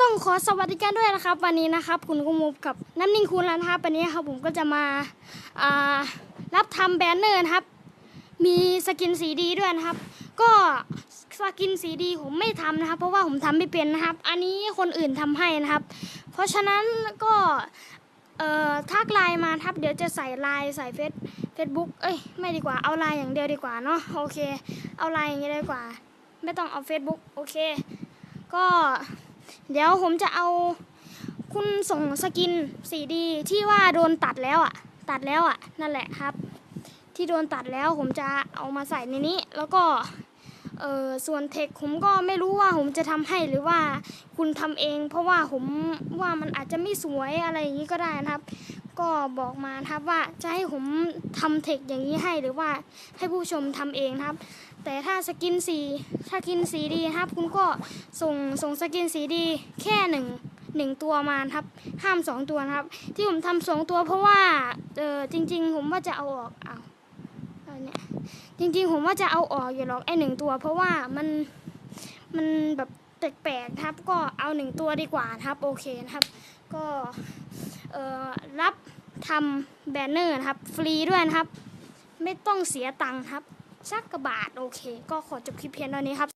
ต้องขอสวัสดีกันด้วยนะครับ วันนี้นะครับคุณกุมูกับน้ำนิ่งคุณแล้วนะครับวันนี้ครับผมก็จะมาารับทำแบนเนอร์นะครับ มีสกินสีดีด้วยนะครับ ก็สกินสีดีผมไม่ทำนะครับ เพราะว่าผมทำไม่เป็นนะครับ อันนี้คนอื่นทำให้นะครับ เพราะฉะนั้นก็ทักไลน์มาครับ เดี๋ยวจะใส่ไลน์ใส่เฟซเฟซบุ๊กเอ้ยไม่ดีกว่าเอาไลน์อย่างเดียวดีกว่าเนาะโอเค เอาไลน์อย่างเดียวดีกว่า ไม่ต้องเอา Facebook โอเค ก็ เดี๋ยวผมจะเอาคุณส่งสกินสีดีที่ว่าโดนตัดแล้วอะ ตัดแล้วอะ นั่นแหละครับ ที่โดนตัดแล้วผมจะเอามาใส่ในนี้ แล้วก็ เออส่วนเทคผมก็ไม่รู้ว่าผมจะทำให้หรือว่าคุณทำเอง เพราะว่าผมว่ามันอาจจะไม่สวยอะไรอย่างนี้ก็ได้นะครับ ก็บอกมานะครับว่าจะให้ผมทำเทคอย่างนี้ให้หรือว่าให้ผู้ชมทำเองครับ แต่ถ้าสกินสีถ้ากินสีดีครับ คุณก็ส่งส่งสกินสีดีแค่หนึ่งหนึ่งตัวมานะครับ ห้ามสองตัวนะครับ ที่ผมทำสองตัวเพราะว่าเออจริง ๆ ผมว่าจะเอาออกเอา เนี่ย จริงๆผมว่าจะเอาออกอย่าหรอกไอหนึ่งตัว เพราะว่ามันมันแบบแปลกๆครับ ก็เอาหนึ่งตัวดีกว่านะครับโอเคนะครับ ก็เอ่อรับทำแบนเนอร์นะครับ ฟรีด้วยนะครับ ไม่ต้องเสียตังค์ครับสักกระบาทโอเค ก็ขอจบคลิปเพียงเท่านี้ครับ